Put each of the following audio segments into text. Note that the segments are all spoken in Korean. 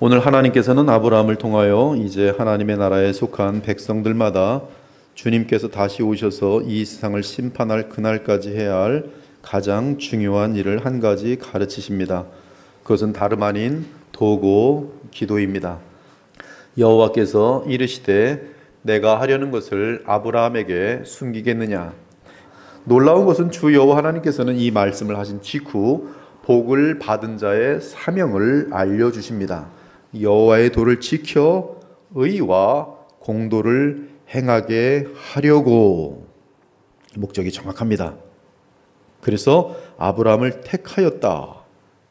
오늘 하나님께서는 아브라함을 통하여 이제 하나님의 나라에 속한 백성들마다 주님께서 다시 오셔서 이 세상을 심판할 그날까지 해야 할 가장 중요한 일을 한 가지 가르치십니다. 그것은 다름 아닌 도고 기도입니다. 여호와께서 이르시되 내가 하려는 것을 아브라함에게 숨기겠느냐 놀라운 것은 주 여호와 하나님께서는 이 말씀을 하신 직후 복을 받은 자의 사명을 알려 주십니다. 여호와의 도를 지켜 의와 공도를 행하게 하려고 목적이 정확합니다. 그래서 아브라함을 택하였다.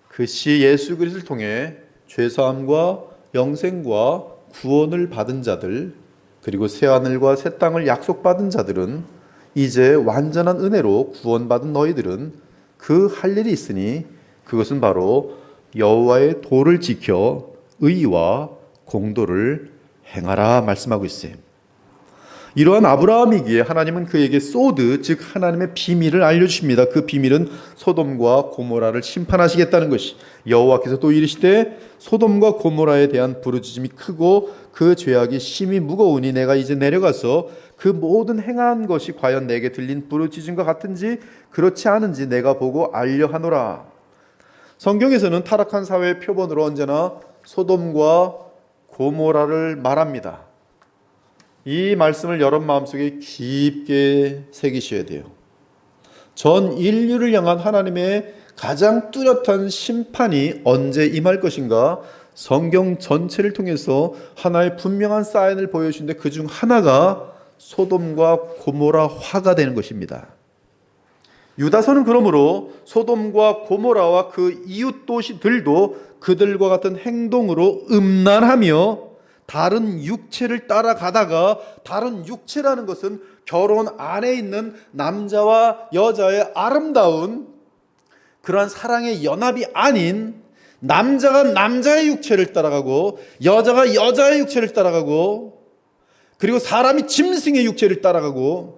그 시 예수 그리스도를 통해 죄 사함과 영생과 구원을 받은 자들 그리고 새 하늘과 새 땅을 약속받은 자들은 이제 완전한 은혜로 구원받은 너희들은 그 할 일이 있으니 그것은 바로 여호와의 도를 지켜 의와 공도를 행하라 말씀하고 있어요. 이러한 아브라함이기에 하나님은 그에게 소드 즉 하나님의 비밀을 알려 주십니다. 그 비밀은 소돔과 고모라를 심판하시겠다는 것이 여호와께서 또 이르시되 소돔과 고모라에 대한 부르짖음이 크고 그 죄악이 심히 무거우니 내가 이제 내려가서 그 모든 행한 것이 과연 내게 들린 부르짖음과 같은지 그렇지 않은지 내가 보고 알려 하노라. 성경에서는 타락한 사회의 표본으로 언제나 소돔과 고모라를 말합니다. 이 말씀을 여러분 마음속에 깊게 새기셔야 돼요. 전 인류를 향한 하나님의 가장 뚜렷한 심판이 언제 임할 것인가? 성경 전체를 통해서 하나의 분명한 사인을 보여주는데 그 중 하나가 소돔과 고모라 화가 되는 것입니다. 유다서는 그러므로 소돔과 고모라와 그 이웃 도시들도 그들과 같은 행동으로 음란하며 다른 육체를 따라가다가 다른 육체라는 것은 결혼 안에 있는 남자와 여자의 아름다운 그러한 사랑의 연합이 아닌 남자가 남자의 육체를 따라가고 여자가 여자의 육체를 따라가고 그리고 사람이 짐승의 육체를 따라가고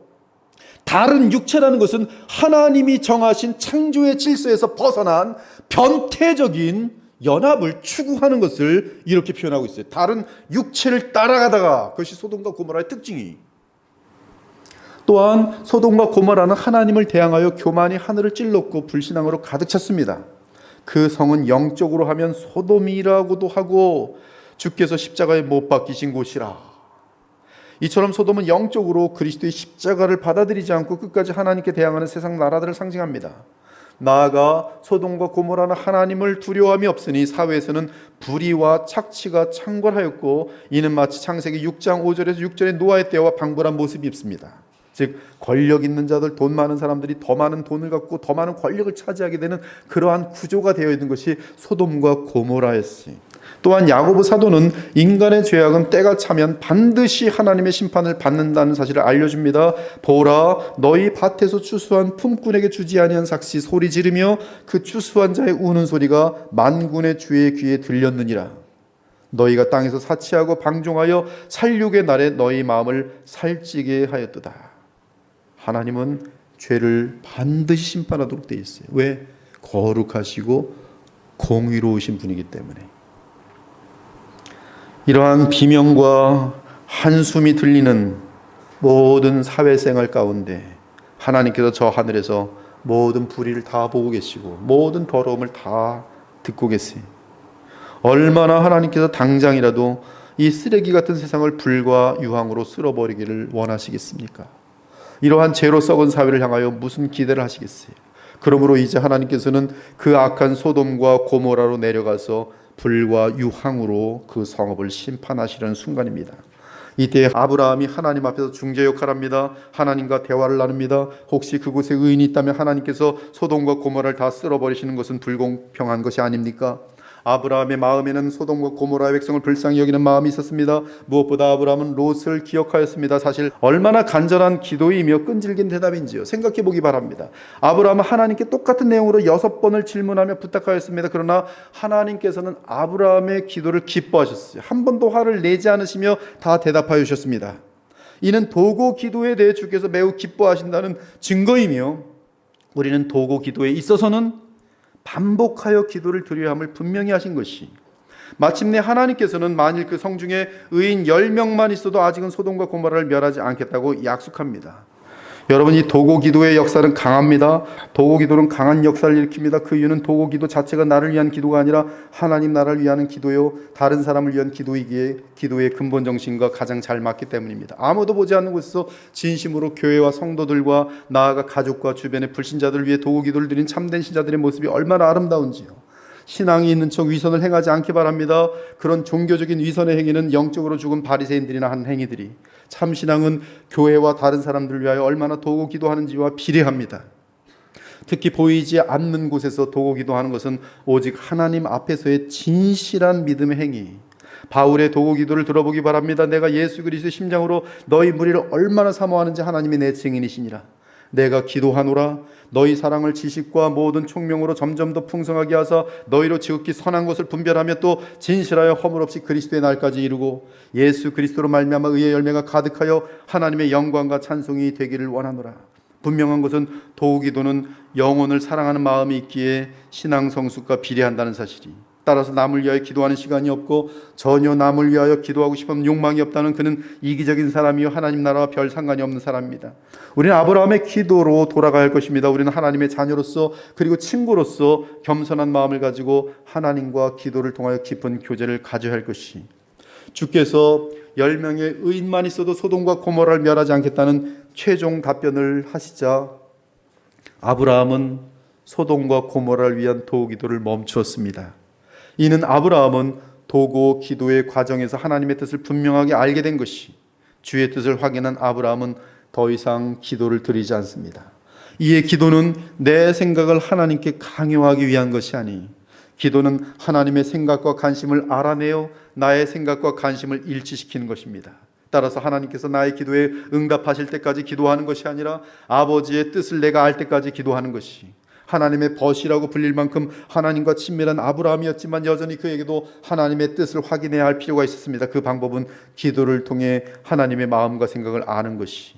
다른 육체라는 것은 하나님이 정하신 창조의 질서에서 벗어난 변태적인 연합을 추구하는 것을 이렇게 표현하고 있어요. 다른 육체를 따라가다가 그것이 소돔과 고모라의 특징이. 또한 소돔과 고모라는 하나님을 대항하여 교만이 하늘을 찔렀고 불신앙으로 가득 찼습니다. 그 성은 영적으로 하면 소돔이라고도 하고 주께서 십자가에 못 박히신 곳이라. 이처럼 소돔은 영적으로 그리스도의 십자가를 받아들이지 않고 끝까지 하나님께 대항하는 세상 나라들을 상징합니다. 나아가 소돔과 고모라는 하나님을 두려움이 없으니 사회에서는 불의와 착취가 창궐하였고 이는 마치 창세기 6장 5절에서 6절의 노아의 때와 방불한 모습이 있습니다. 즉 권력 있는 자들 돈 많은 사람들이 더 많은 돈을 갖고 더 많은 권력을 차지하게 되는 그러한 구조가 되어 있는 것이 소돔과 고모라였어요. 또한 야고보 사도는 인간의 죄악은 때가 차면 반드시 하나님의 심판을 받는다는 사실을 알려줍니다. 보라 너희 밭에서 추수한 품꾼에게 주지 아니한 삭시 소리 지르며 그 추수한 자의 우는 소리가 만군의 주의 귀에 들렸느니라. 너희가 땅에서 사치하고 방종하여 살육의 날에 너희 마음을 살찌게 하였도다. 하나님은 죄를 반드시 심판하도록 되어 있어요. 왜? 거룩하시고 공의로우신 분이기 때문에. 이러한 비명과 한숨이 들리는 모든 사회생활 가운데 하나님께서 저 하늘에서 모든 불의를 다 보고 계시고 모든 더러움을 다 듣고 계세요. 얼마나 하나님께서 당장이라도 이 쓰레기 같은 세상을 불과 유황으로 쓸어버리기를 원하시겠습니까? 이러한 죄로 썩은 사회를 향하여 무슨 기대를 하시겠어요? 그러므로 이제 하나님께서는 그 악한 소돔과 고모라로 내려가서 불과 유황으로 그 성읍을 심판하시려는 순간입니다. 이때 아브라함이 하나님 앞에서 중재 역할을 합니다. 하나님과 대화를 나눕니다. 혹시 그곳에 의인이 있다면 하나님께서 소돔과 고모라를 다 쓸어버리시는 것은 불공평한 것이 아닙니까? 아브라함의 마음에는 소돔과 고모라의 백성을 불쌍히 여기는 마음이 있었습니다. 무엇보다 아브라함은 롯을 기억하였습니다. 사실 얼마나 간절한 기도이며 끈질긴 대답인지요. 생각해 보기 바랍니다. 아브라함은 하나님께 똑같은 내용으로 여섯 번을 질문하며 부탁하였습니다. 그러나 하나님께서는 아브라함의 기도를 기뻐하셨어요. 한 번도 화를 내지 않으시며 다 대답하여 주셨습니다. 이는 도고 기도에 대해 주께서 매우 기뻐하신다는 증거이며 우리는 도고 기도에 있어서는 반복하여 기도를 드려야 함을 분명히 하신 것이 마침내 하나님께서는 만일 그 성 중에 의인 10명만 있어도 아직은 소돔과 고모라를 멸하지 않겠다고 약속합니다. 여러분 이 도고 기도의 역사는 강합니다. 도고 기도는 강한 역사를 일으킵니다. 그 이유는 도고 기도 자체가 나를 위한 기도가 아니라 하나님 나라를 위하는 기도요 다른 사람을 위한 기도이기에 기도의 근본 정신과 가장 잘 맞기 때문입니다. 아무도 보지 않는 곳에서 진심으로 교회와 성도들과 나아가 가족과 주변의 불신자들을 위해 도고 기도를 드린 참된 신자들의 모습이 얼마나 아름다운지요. 신앙이 있는 척 위선을 행하지 않기 바랍니다. 그런 종교적인 위선의 행위는 영적으로 죽은 바리새인들이나 한 행위들이 참 신앙은 교회와 다른 사람들을 위하여 얼마나 도고 기도하는지와 비례합니다. 특히 보이지 않는 곳에서 도고 기도하는 것은 오직 하나님 앞에서의 진실한 믿음의 행위. 바울의 도고 기도를 들어보기 바랍니다. 내가 예수 그리스도의 심장으로 너희 무리를 얼마나 사모하는지 하나님이 내 증인이시니라. 내가 기도하노라 너희 사랑을 지식과 모든 총명으로 점점 더 풍성하게 하사 너희로 지극히 선한 것을 분별하며 또 진실하여 허물 없이 그리스도의 날까지 이루고 예수 그리스도로 말미암아 의의 열매가 가득하여 하나님의 영광과 찬송이 되기를 원하노라. 분명한 것은 도우기도는 영혼을 사랑하는 마음이 있기에 신앙 성숙과 비례한다는 사실이 따라서 남을 위하여 기도하는 시간이 없고 전혀 남을 위하여 기도하고 싶은 욕망이 없다는 그는 이기적인 사람이요 하나님 나라와 별 상관이 없는 사람입니다. 우리는 아브라함의 기도로 돌아가야 할 것입니다. 우리는 하나님의 자녀로서 그리고 친구로서 겸손한 마음을 가지고 하나님과 기도를 통하여 깊은 교제를 가져야 할 것이 주께서 열 명의 의인만 있어도 소돔과 고모라를 멸하지 않겠다는 최종 답변을 하시자 아브라함은 소돔과 고모라를 위한 도우 기도를 멈추었습니다. 이는 아브라함은 도고 기도의 과정에서 하나님의 뜻을 분명하게 알게 된 것이 주의 뜻을 확인한 아브라함은 더 이상 기도를 드리지 않습니다. 이에 기도는 내 생각을 하나님께 강요하기 위한 것이 아니 기도는 하나님의 생각과 관심을 알아내어 나의 생각과 관심을 일치시키는 것입니다. 따라서 하나님께서 나의 기도에 응답하실 때까지 기도하는 것이 아니라 아버지의 뜻을 내가 알 때까지 기도하는 것이 하나님의 벗이라고 불릴 만큼 하나님과 친밀한 아브라함이었지만 여전히 그에게도 하나님의 뜻을 확인해야 할 필요가 있었습니다. 그 방법은 기도를 통해 하나님의 마음과 생각을 아는 것이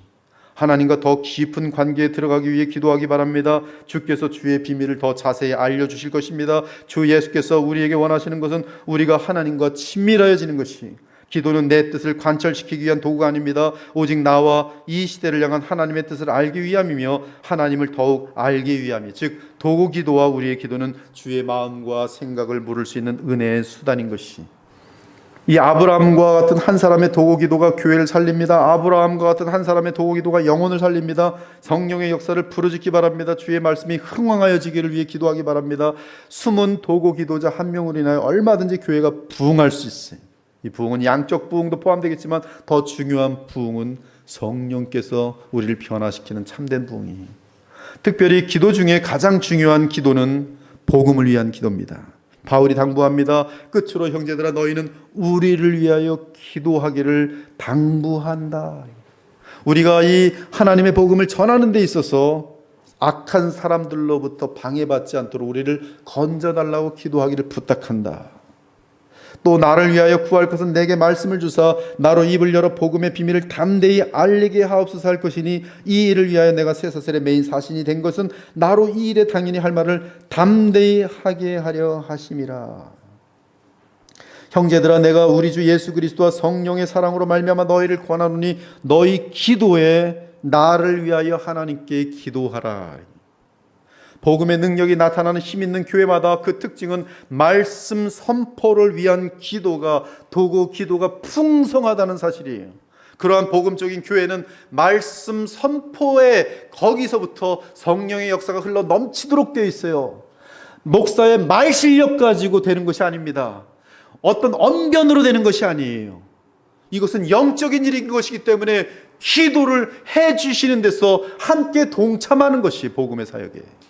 하나님과 더 깊은 관계에 들어가기 위해 기도하기 바랍니다. 주께서 주의 비밀을 더 자세히 알려 주실 것입니다. 주 예수께서 우리에게 원하시는 것은 우리가 하나님과 친밀하여지는 것이 기도는 내 뜻을 관철시키기 위한 도구가 아닙니다. 오직 나와 이 시대를 향한 하나님의 뜻을 알기 위함이며 하나님을 더욱 알기 위함이 즉 도구 기도와 우리의 기도는 주의 마음과 생각을 물을 수 있는 은혜의 수단인 것이 이 아브라함과 같은 한 사람의 도구 기도가 교회를 살립니다. 아브라함과 같은 한 사람의 도구 기도가 영혼을 살립니다. 성령의 역사를 부르짖기 바랍니다. 주의 말씀이 흥왕하여지기를 위해 기도하기 바랍니다. 숨은 도구 기도자 한 명으로 인하여 얼마든지 교회가 부흥할 수 있어요. 이 부흥은 양적 부흥도 포함되겠지만 더 중요한 부흥은 성령께서 우리를 변화시키는 참된 부흥이. 특별히 기도 중에 가장 중요한 기도는 복음을 위한 기도입니다. 바울이 당부합니다. 끝으로 형제들아 너희는 우리를 위하여 기도하기를 당부한다. 우리가 이 하나님의 복음을 전하는 데 있어서 악한 사람들로부터 방해받지 않도록 우리를 건져달라고 기도하기를 부탁한다. 또 나를 위하여 구할 것은 내게 말씀을 주사 나로 입을 열어 복음의 비밀을 담대히 알리게 하옵소서 할 것이니 이 일을 위하여 내가 쇠사슬의 메인 사신이 된 것은 나로 이 일에 당연히 할 말을 담대히 하게 하려 하심이라. 형제들아 내가 우리 주 예수 그리스도와 성령의 사랑으로 말미암아 너희를 권하노니 너희 기도에 나를 위하여 하나님께 기도하라. 복음의 능력이 나타나는 힘 있는 교회마다 그 특징은 말씀 선포를 위한 기도가 도구 기도가 풍성하다는 사실이에요. 그러한 복음적인 교회는 말씀 선포에 거기서부터 성령의 역사가 흘러 넘치도록 되어 있어요. 목사의 말 실력 가지고 되는 것이 아닙니다. 어떤 언변으로 되는 것이 아니에요. 이것은 영적인 일인 것이기 때문에 기도를 해 주시는 데서 함께 동참하는 것이 복음의 사역이에요.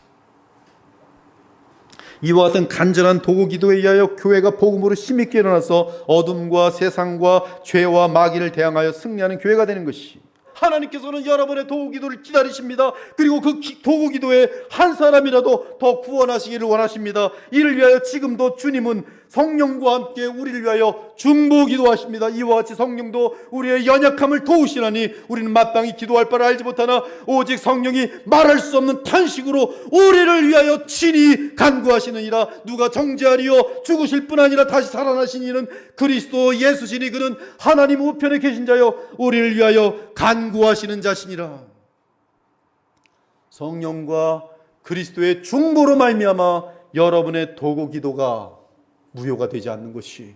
이와 같은 간절한 도구 기도에 의하여 교회가 복음으로 힘있게 일어나서 어둠과 세상과 죄와 마귀를 대항하여 승리하는 교회가 되는 것이 하나님께서는 여러분의 도구 기도를 기다리십니다. 그리고 그 기, 도구 기도에 한 사람이라도 더 구원하시기를 원하십니다. 이를 위하여 지금도 주님은 성령과 함께 우리를 위하여 중보 기도하십니다. 이와 같이 성령도 우리의 연약함을 도우시나니 우리는 마땅히 기도할 바를 알지 못하나 오직 성령이 말할 수 없는 탄식으로 우리를 위하여 친히 간구하시느니라. 누가 정죄하리요? 죽으실 뿐 아니라 다시 살아나신 이는 그리스도 예수시니 그는 하나님 우편에 계신 자요. 우리를 위하여 간구하시는 자시니라. 성령과 그리스도의 중보로 말미암아 여러분의 도고 기도가 무효가 되지 않는 것이